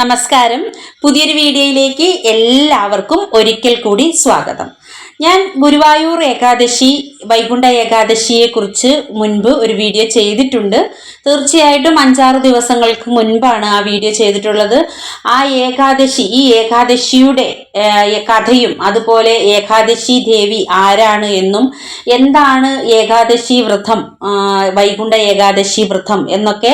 നമസ്കാരം. പുതിയൊരു വീഡിയോയിലേക്ക് എല്ലാവർക്കും ഒരിക്കൽ കൂടി സ്വാഗതം. ഞാൻ ഗുരുവായൂർ ഏകാദശി വൈകുണ്ഠ ഏകാദശിയെ കുറിച്ച് മുൻപ് ഒരു വീഡിയോ ചെയ്തിട്ടുണ്ട്. തീർച്ചയായിട്ടും അഞ്ചാറ് ദിവസങ്ങൾക്ക് മുൻപാണ് ആ വീഡിയോ ചെയ്തിട്ടുള്ളത്. ആ ഏകാദശി ഈ ഏകാദശിയുടെ കഥയും അതുപോലെ ഏകാദശി ദേവി ആരാണ് എന്നും എന്താണ് ഏകാദശി വ്രതം വൈകുണ്ഠ ഏകാദശി വ്രതം എന്നൊക്കെ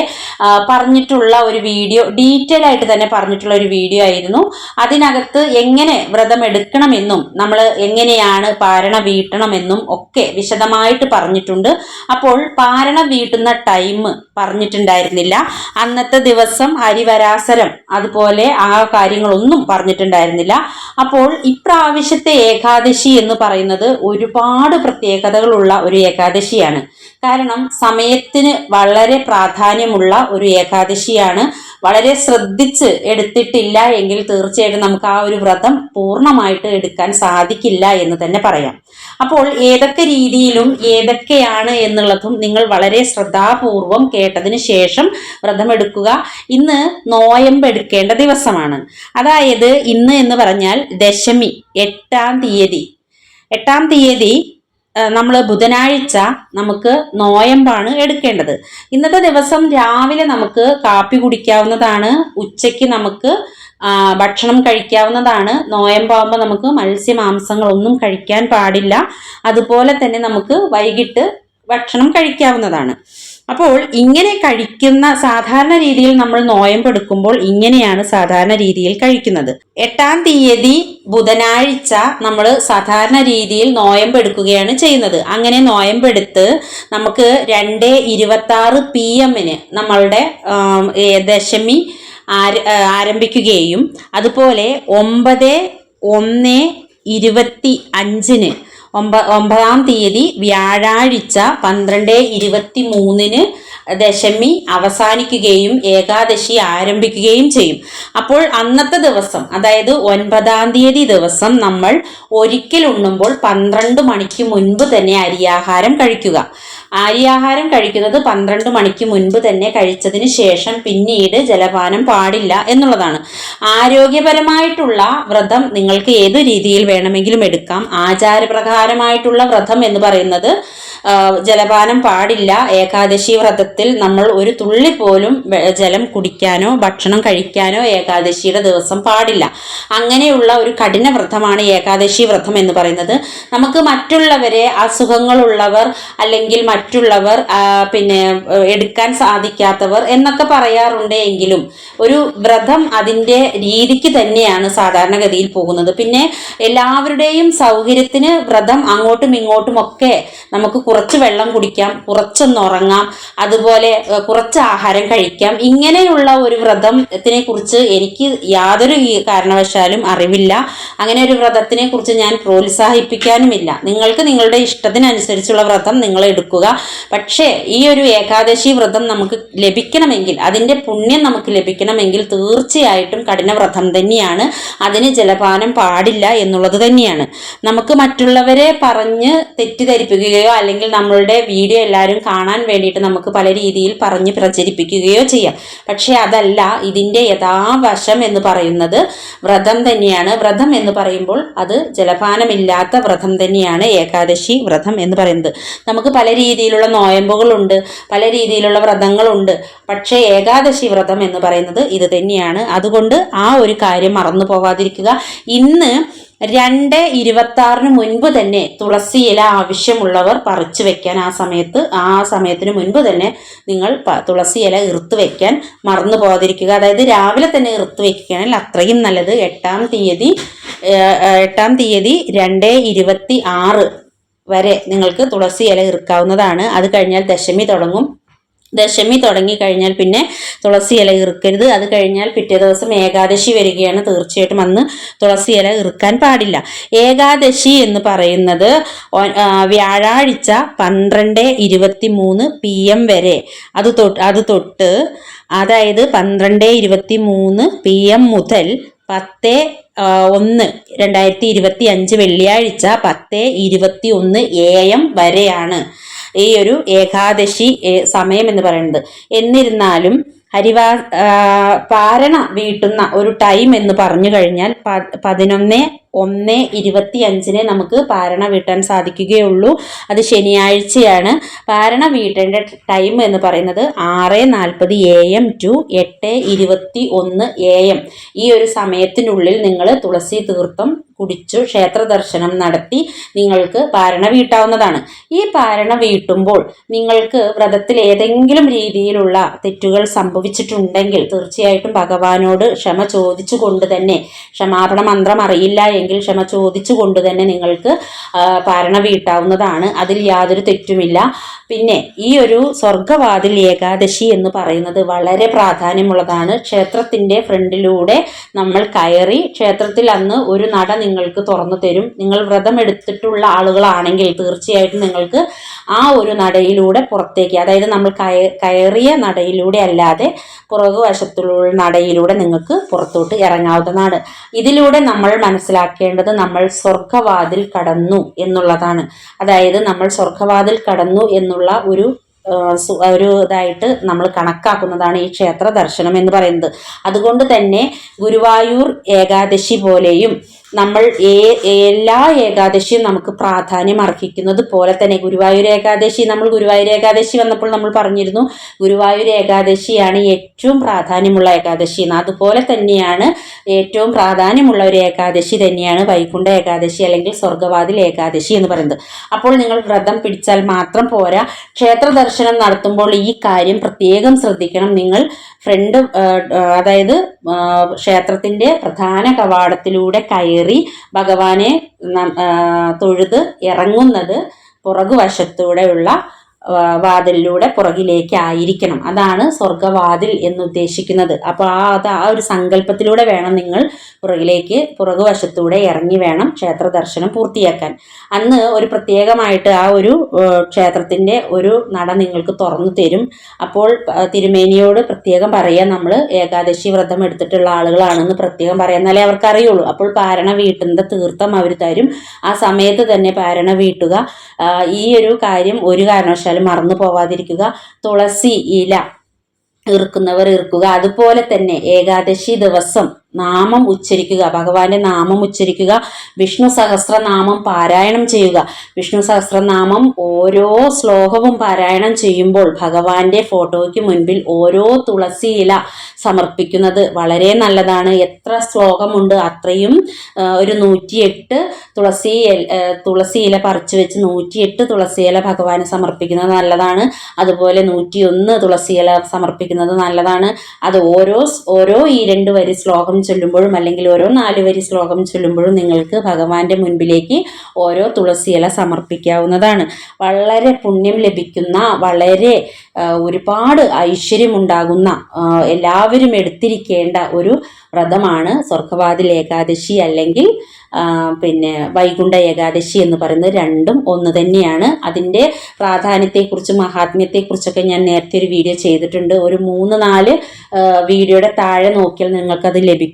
പറഞ്ഞിട്ടുള്ള ഒരു വീഡിയോ ഡീറ്റെയിൽ ആയിട്ട് തന്നെ പറഞ്ഞിട്ടുള്ള ഒരു വീഡിയോ ആയിരുന്നു. അതിനകത്ത് എങ്ങനെ വ്രതം എടുക്കണമെന്നും നമ്മൾ എങ്ങനെയാണ് പാരണ വീട്ടണമെന്നും ഒക്കെ വിശദമായിട്ട് പറഞ്ഞിട്ടുണ്ട്. അപ്പോൾ പാരണ വീട്ടുന്ന ടൈം പറഞ്ഞിട്ടുണ്ടായിരുന്നില്ല. അന്നത്തെ ദിവസം അരിവരാസരം അതുപോലെ ആ കാര്യങ്ങളൊന്നും പറഞ്ഞിട്ടുണ്ടായിരുന്നില്ല. അപ്പോൾ ഇപ്രാവശ്യത്തെ ഏകാദശി എന്ന് പറയുന്നത് ഒരുപാട് പ്രത്യേകതകളുള്ള ഒരു ഏകാദശിയാണ്. കാരണം സമയത്തിന് വളരെ പ്രാധാന്യമുള്ള ഒരു ഏകാദശിയാണ്. വളരെ ശ്രദ്ധിച്ച് എടുത്തിട്ടില്ല എങ്കിൽ തീർച്ചയായിട്ടും നമുക്ക് ആ ഒരു വ്രതം പൂർണമായിട്ട് എടുക്കാൻ സാധിക്കില്ല എന്ന് തന്നെ പറയാം. അപ്പോൾ ഏതൊക്കെ രീതിയിലും ഏതൊക്കെയാണ് എന്നുള്ളതും നിങ്ങൾ വളരെ ശ്രദ്ധാപൂർവം കേട്ടതിന് ശേഷം വ്രതം എടുക്കുക. ഇന്ന് നോയമ്പ് എടുക്കേണ്ട ദിവസമാണ്. അതായത് ഇന്ന് എന്ന് പറഞ്ഞാൽ ദശമി എട്ടാം തീയതി. എട്ടാം തീയതി നമ്മൾ ബുധനാഴ്ച നമുക്ക് നോയമ്പാണ് എടുക്കേണ്ടത്. ഇന്നത്തെ ദിവസം രാവിലെ നമുക്ക് കാപ്പി കുടിക്കാവുന്നതാണ് ഉച്ചയ്ക്ക് നമുക്ക് ഭക്ഷണം കഴിക്കാവുന്നതാണ്. നോയമ്പാകുമ്പോൾ നമുക്ക് മത്സ്യമാംസങ്ങളൊന്നും കഴിക്കാൻ പാടില്ല. അതുപോലെ തന്നെ നമുക്ക് വൈകിട്ട് ഭക്ഷണം കഴിക്കാവുന്നതാണ്. അപ്പോൾ ഇങ്ങനെ കഴിക്കുന്ന സാധാരണ രീതിയിൽ നമ്മൾ നോയമ്പെടുക്കുമ്പോൾ ഇങ്ങനെയാണ് സാധാരണ രീതിയിൽ കഴിക്കുന്നത്. എട്ടാം തീയതി ബുധനാഴ്ച നമ്മൾ സാധാരണ രീതിയിൽ നോയമ്പെടുക്കുകയാണ് ചെയ്യുന്നത്. അങ്ങനെ നോയമ്പെടുത്ത് നമുക്ക് രണ്ട് ഇരുപത്തി ആറ് പി എമ്മിന് നമ്മളുടെ ദശമി ആര- ആരംഭിക്കുകയും അതുപോലെ ഒമ്പത് ഒന്ന് ഇരുപത്തി അഞ്ചിന് ഒമ്പ ഒമ്പതാം തീയതി വ്യാഴാഴ്ച പന്ത്രണ്ട് ഇരുപത്തി മൂന്നിന് ദശമി അവസാനിക്കുകയും ഏകാദശി ആരംഭിക്കുകയും ചെയ്യും. അപ്പോൾ അന്നത്തെ ദിവസം അതായത് ഒൻപതാം തീയതി ദിവസം നമ്മൾ ഒരിക്കൽ ഉണ്ണുമ്പോൾ പന്ത്രണ്ട് മണിക്ക് മുൻപ് തന്നെ അരിയാഹാരം കഴിക്കുക. അരിയാഹാരം കഴിക്കുന്നത് പന്ത്രണ്ട് മണിക്ക് മുൻപ് തന്നെ കഴിച്ചതിന് ശേഷം പിന്നീട് ജലപാനം പാടില്ല എന്നുള്ളതാണ്. ആരോഗ്യപരമായിട്ടുള്ള വ്രതം നിങ്ങൾക്ക് ഏതു രീതിയിൽ വേണമെങ്കിലും എടുക്കാം. ആചാരപ്രകാരമായിട്ടുള്ള വ്രതം എന്ന് പറയുന്നത് ജലപാനം പാടില്ല. ഏകാദശി വ്രതത്തിൽ നമ്മൾ ഒരു തുള്ളി പോലും ജലം കുടിക്കാനോ ഭക്ഷണം കഴിക്കാനോ ഏകാദശിയുടെ ദിവസം പാടില്ല. അങ്ങനെയുള്ള ഒരു കഠിന വ്രതമാണ് ഏകാദശി വ്രതം എന്ന് പറയുന്നത്. നമുക്ക് മറ്റുള്ളവരെ അസുഖങ്ങളുള്ളവർ അല്ലെങ്കിൽ മറ്റുള്ളവർ പിന്നെ എടുക്കാൻ സാധിക്കാത്തവർ എന്നൊക്കെ പറയാറുണ്ട് എങ്കിലും ഒരു വ്രതം അതിന്റെ രീതിക്ക് തന്നെയാണ് സാധാരണഗതിയിൽ പോകുന്നത്. പിന്നെ എല്ലാവരുടെയും സൗകര്യത്തിന് വ്രതം അങ്ങോട്ടും ഇങ്ങോട്ടും ഒക്കെ നമുക്ക് കുറച്ച് വെള്ളം കുടിക്കാം കുറച്ചൊന്ന് ഉറങ്ങാം അതുപോലെ കുറച്ച് ആഹാരം കഴിക്കാം. ഇങ്ങനെയുള്ള ഒരു വ്രതത്തിനെ കുറിച്ച് എനിക്ക് യാതൊരു കാരണവശാലും അറിവില്ല. അങ്ങനെ ഒരു വ്രതത്തിനെ കുറിച്ച് ഞാൻ പ്രോത്സാഹിപ്പിക്കാനുമില്ല. നിങ്ങൾക്ക് നിങ്ങളുടെ ഇഷ്ടത്തിനനുസരിച്ചുള്ള വ്രതം നിങ്ങൾ എടുക്കുക. പക്ഷേ ഈ ഒരു ഏകാദശി വ്രതം നമുക്ക് ലഭിക്കണമെങ്കിൽ അതിന്റെ പുണ്യം നമുക്ക് ലഭിക്കണമെങ്കിൽ തീർച്ചയായിട്ടും കഠിന വ്രതം തന്നെയാണ്. അതിന് ജലപാനം പാടില്ല എന്നുള്ളത് തന്നെയാണ്. നമുക്ക് മറ്റുള്ളവരെ പറഞ്ഞ് തെറ്റിദ്ധരിപ്പിക്കുകയോ അല്ലെങ്കിൽ നമ്മളുടെ വീഡിയോ എല്ലാവരും കാണാൻ വേണ്ടിയിട്ട് നമുക്ക് പല രീതിയിൽ പറഞ്ഞ് പ്രചരിപ്പിക്കുകയോ ചെയ്യാം. പക്ഷേ അതല്ല ഇതിന്റെ യഥാവശം എന്ന് പറയുന്നത് വ്രതം തന്നെയാണ്. വ്രതം എന്ന് പറയുമ്പോൾ അത് ജലപാനമില്ലാത്ത വ്രതം തന്നെയാണ്. ഏകാദശി വ്രതം എന്ന് പറയുന്നത്. നമുക്ക് പല രീതിയിലുള്ള നോയമ്പുകളുണ്ട് പല രീതിയിലുള്ള വ്രതങ്ങളുണ്ട്. പക്ഷേ ഏകാദശി വ്രതം എന്ന് പറയുന്നത് ഇത് തന്നെയാണ്. അതുകൊണ്ട് ആ ഒരു കാര്യം മറന്നു പോകാതിരിക്കുക. ഇന്ന് രണ്ട് ഇരുപത്തി ആറിന് മുൻപ് തന്നെ തുളസി ഇല ആവശ്യമുള്ളവർ പറിച്ചു വെക്കാൻ ആ സമയത്ത് ആ സമയത്തിന് മുൻപ് തന്നെ നിങ്ങൾ തുളസി ഇല ഇറുത്ത് വെക്കാൻ മറന്നു പോകാതിരിക്കുക. അതായത് രാവിലെ തന്നെ ഇറുത്ത് വെക്കുകയാണെങ്കിൽ അത്രയും നല്ലത്. എട്ടാം തീയതി എട്ടാം തീയതി രണ്ട് ഇരുപത്തി ആറ് വരെ നിങ്ങൾക്ക് തുളസി ഇല ഇറുക്കാവുന്നതാണ്. അത് കഴിഞ്ഞാൽ ദശമി തുടങ്ങും. ദശമി തുടങ്ങി കഴിഞ്ഞാൽ പിന്നെ തുളസി ഇല ഇറുക്കരുത്. അത് കഴിഞ്ഞാൽ പിറ്റേ ദിവസം ഏകാദശി വരികയാണ്. തീർച്ചയായിട്ടും അന്ന് തുളസി ഇല ഇറുക്കാൻ പാടില്ല. ഏകാദശി എന്ന് പറയുന്നത് വ്യാഴാഴ്ച പന്ത്രണ്ട് ഇരുപത്തി മൂന്ന് പി എം വരെ. അത് തൊട്ട് അത് തൊട്ട് അതായത് പന്ത്രണ്ട് ഇരുപത്തി മൂന്ന് പി എം മുതൽ പത്ത് ഒന്ന് രണ്ടായിരത്തി ഇരുപത്തി അഞ്ച് വെള്ളിയാഴ്ച പത്ത് ഇരുപത്തി ഒന്ന് എ എം വരെയാണ്. ഈ ഒരു ഏകാദശി സമയം എന്ന് പറയുന്നത്. എന്നിരുന്നാലും ഹരിവാ പാരണ വീട്ടുന്ന ഒരു ടൈം എന്ന് പറഞ്ഞു കഴിഞ്ഞാൽ പതിനൊന്ന് ഒന്ന് ഇരുപത്തി അഞ്ചിന് നമുക്ക് പാരണ വീട്ടാൻ സാധിക്കുകയുള്ളൂ. അത് ശനിയാഴ്ചയാണ്. പാരണ വീട്ടേണ്ട ടൈം എന്ന് പറയുന്നത് ആറ് നാൽപ്പത് എ എം ടു എട്ട് ഇരുപത്തി ഒന്ന് എ എം ഈ ഒരു സമയത്തിനുള്ളിൽ നിങ്ങൾ തുളസി തീർത്ഥം കുടിച്ചു ക്ഷേത്ര ദർശനം നടത്തി നിങ്ങൾക്ക് പാരണ വീട്ടാവുന്നതാണ്. ഈ പാരണ വീട്ടുമ്പോൾ നിങ്ങൾക്ക് വ്രതത്തിൽ ഏതെങ്കിലും രീതിയിലുള്ള തെറ്റുകൾ സംഭവിച്ചിട്ടുണ്ടെങ്കിൽ തീർച്ചയായിട്ടും ഭഗവാനോട് ക്ഷമ ചോദിച്ചുകൊണ്ട് തന്നെ ക്ഷമാപണ മന്ത്രം അറിയില്ല എങ്കിൽ ക്ഷമ ചോദിച്ചുകൊണ്ട് തന്നെ നിങ്ങൾക്ക് ഭരണ വീട്ടാവുന്നതാണ്. അതിൽ യാതൊരു തെറ്റുമില്ല. പിന്നെ ഈ ഒരു സ്വർഗവാതിൽ ഏകാദശി എന്ന് പറയുന്നത് വളരെ പ്രാധാന്യമുള്ളതാണ്. ക്ഷേത്രത്തിന്റെ ഫ്രണ്ടിലൂടെ നമ്മൾ കയറി ക്ഷേത്രത്തിൽ അന്ന് ഒരു നട നിങ്ങൾക്ക് തുറന്നു തരും. നിങ്ങൾ വ്രതം എടുത്തിട്ടുള്ള ആളുകളാണെങ്കിൽ തീർച്ചയായിട്ടും നിങ്ങൾക്ക് ആ ഒരു നടയിലൂടെ പുറത്തേക്ക് അതായത് നമ്മൾ കയ കയറിയ നടയിലൂടെ അല്ലാതെ പുറകു വശത്തുള്ള നടയിലൂടെ നിങ്ങൾക്ക് പുറത്തോട്ട് ഇറങ്ങാവുന്നതാണ് ഇതിലൂടെ നമ്മൾ മനസ്സിലാക്കേണ്ടത് നമ്മൾ സ്വർഗവാതിൽ കടന്നു എന്നുള്ളതാണ്. അതായത് നമ്മൾ സ്വർഗവാതിൽ കടന്നു എന്നുള്ള ഒരു ഒരു ഇതായിട്ട് നമ്മൾ കണക്കാക്കുന്നതാണ് ഈ ക്ഷേത്ര ദർശനം എന്ന് പറയുന്നത്. അതുകൊണ്ട് തന്നെ ഗുരുവായൂർ ഏകാദശി പോലെയും നമ്മൾ ഏ- എല്ലാ ഏകാദശിയും നമുക്ക് പ്രാധാന്യം അർഹിക്കുന്നത് പോലെ തന്നെ ഗുരുവായൂർ ഏകാദശി നമ്മൾ ഗുരുവായൂർ ഏകാദശി വന്നപ്പോൾ നമ്മൾ പറഞ്ഞിരുന്നു ഗുരുവായൂർ ഏകാദശിയാണ് ഏറ്റവും പ്രാധാന്യമുള്ള ഏകാദശി. എന്ന് അതുപോലെ തന്നെയാണ് ഏറ്റവും പ്രാധാന്യമുള്ള ഒരു ഏകാദശി തന്നെയാണ് വൈകുണ്ഠ ഏകാദശി അല്ലെങ്കിൽ സ്വർഗവാതിൽ ഏകാദശി എന്ന് പറയുന്നത്. അപ്പോൾ നിങ്ങൾ വ്രതം പിടിച്ചാൽ മാത്രം പോരാ. ക്ഷേത്ര ദർശനം നടത്തുമ്പോൾ ഈ കാര്യം പ്രത്യേകം ശ്രദ്ധിക്കണം. നിങ്ങൾ ഫ്രണ്ട് അതായത് ക്ഷേത്രത്തിന്റെ പ്രധാന കവാടത്തിലൂടെ കയറി ഭഗവാനെ ന- ആ, തൊഴുത് ഇറങ്ങുന്നത് പുറകുവശത്തൂടെയുള്ള വാതിലിലൂടെ പുറകിലേക്ക് ആയിരിക്കണം അതാണ് സ്വർഗവാതിൽ എന്ന് ഉദ്ദേശിക്കുന്നത് അപ്പോൾ ആ അത് ആ ഒരു സങ്കല്പത്തിലൂടെ വേണം നിങ്ങൾ പുറകിലേക്ക് പുറകുവശത്തൂടെ ഇറങ്ങി വേണം ക്ഷേത്ര ദർശനം പൂർത്തിയാക്കാൻ. അന്ന് ഒരു പ്രത്യേകമായിട്ട് ആ ഒരു ക്ഷേത്രത്തിന്റെ ഒരു നട നിങ്ങൾക്ക് തുറന്നു തരും. അപ്പോൾ തിരുമേനിയോട് പ്രത്യേകം പറയാൻ നമ്മൾ ഏകാദശി വ്രതം എടുത്തിട്ടുള്ള ആളുകളാണെന്ന് പ്രത്യേകം പറയാം. എന്നാലേ അവർക്ക് അറിയുള്ളൂ അപ്പോൾ പാരണ വീട്ടുന്ന തീർത്ഥം അവർ തരും. ആ സമയത്ത് തന്നെ പാരണ വീട്ടുക. ഈ ഒരു കാര്യം ഒരു കാരണവശാലും മറന്നു പോവാതിരിക്കുക. തുളസി ഇല ഇറുക്കുന്നവർ ഇറുക്കുക. അതുപോലെ തന്നെ ഏകാദശി ദിവസം നാമം ഉച്ചരിക്കുക ഭഗവാന്റെ നാമം ഉച്ചരിക്കുക വിഷ്ണു സഹസ്രനാമം പാരായണം ചെയ്യുക. വിഷ്ണു സഹസ്രനാമം ഓരോ ശ്ലോകവും പാരായണം ചെയ്യുമ്പോൾ ഭഗവാന്റെ ഫോട്ടോയ്ക്ക് മുൻപിൽ ഓരോ തുളസി ഇല സമർപ്പിക്കുന്നത് വളരെ നല്ലതാണ്. എത്ര ശ്ലോകമുണ്ട് അത്രയും ഒരു നൂറ്റിയെട്ട് തുളസി തുളസി ഇല പറിച്ചു വെച്ച് നൂറ്റിയെട്ട് തുളസി ഇല ഭഗവാന് സമർപ്പിക്കുന്നത് നല്ലതാണ്. അതുപോലെ നൂറ്റിയൊന്ന് തുളസി ഇല സമർപ്പിക്കുന്നത് നല്ലതാണ്. അത് ഓരോ ഓരോ ഈ രണ്ട് വരി ശ്ലോകം ചൊല്ലുമ്പോഴും അല്ലെങ്കിൽ ഓരോ നാല് വരി ശ്ലോകം ചൊല്ലുമ്പോഴും നിങ്ങൾക്ക് ഭഗവാന്റെ മുൻപിലേക്ക് ഓരോ തുളസി ഇല സമർപ്പിക്കാവുന്നതാണ്. വളരെ പുണ്യം ലഭിക്കുന്ന വളരെ ഒരുപാട് ഐശ്വര്യമുണ്ടാകുന്ന എല്ലാവരും എടുത്തിരിക്കേണ്ട ഒരു വ്രതമാണ് സ്വർഗവാതിൽ ഏകാദശി അല്ലെങ്കിൽ പിന്നെ വൈകുണ്ഠ ഏകാദശി എന്ന് പറയുന്നത് രണ്ടും ഒന്ന് തന്നെയാണ്. അതിന്റെ പ്രാധാന്യത്തെക്കുറിച്ചും മഹാത്മ്യത്തെക്കുറിച്ചൊക്കെ ഞാൻ നേരത്തെ ഒരു വീഡിയോ ചെയ്തിട്ടുണ്ട്. ഒരു മൂന്ന് നാല് വീഡിയോയുടെ താഴെ നോക്കിയാൽ നിങ്ങൾക്കത് ലഭിക്കും.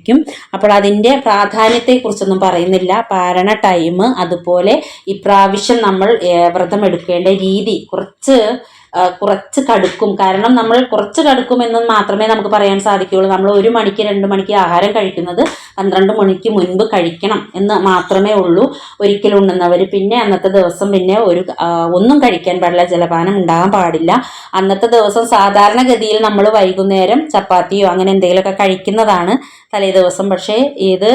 അപ്പോൾ അതിന്റെ പ്രാധാന്യത്തെക്കുറിച്ചൊന്നും പറയുന്നില്ല. പാരണ ടൈം അതുപോലെ ഇപ്രാവശ്യം നമ്മൾ വ്രതം എടുക്കേണ്ട രീതി കുറച്ച് കുറച്ച് കടുക്കും. കാരണം നമ്മൾ കുറച്ച് കടുക്കും എന്ന് മാത്രമേ നമുക്ക് പറയാൻ സാധിക്കുകയുള്ളൂ. നമ്മൾ ഒരു മണിക്ക് രണ്ട് മണിക്ക് ആഹാരം കഴിക്കുന്നത് പന്ത്രണ്ട് മണിക്ക് മുൻപ് കഴിക്കണം എന്ന് മാത്രമേ ഉള്ളൂ ഒരിക്കലും ഉണ്ണുന്നവർ പിന്നെ അന്നത്തെ ദിവസം പിന്നെ ഒരു ഒന്നും കഴിക്കാൻ പാടില്ല ജലപാനം ഉണ്ടാകാൻ പാടില്ല. അന്നത്തെ ദിവസം സാധാരണഗതിയിൽ നമ്മൾ വൈകുന്നേരം ചപ്പാത്തിയോ അങ്ങനെ എന്തെങ്കിലുമൊക്കെ കഴിക്കുന്നതാണ് തലേ ദിവസം. പക്ഷേ ഇത്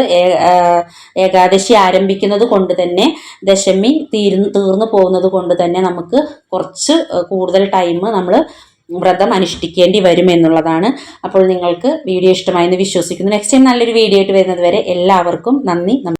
ഏകാദശി ആരംഭിക്കുന്നത് കൊണ്ട് തന്നെ ദശമി തീർന്നു തീർന്നു പോകുന്നത് കൊണ്ട് തന്നെ നമുക്ക് കുറച്ച് കൂടുതൽ ടൈം നമ്മൾ വ്രതം അനുഷ്ഠിക്കേണ്ടി വരുമെന്നുള്ളതാണ് അപ്പോൾ നിങ്ങൾക്ക് വീഡിയോ ഇഷ്ടമായെന്ന് വിശ്വസിക്കുന്നു. നെക്സ്റ്റ് ടൈം നല്ലൊരു വീഡിയോ ആയിട്ട് വരുന്നത് വരെ എല്ലാവർക്കും നന്ദി.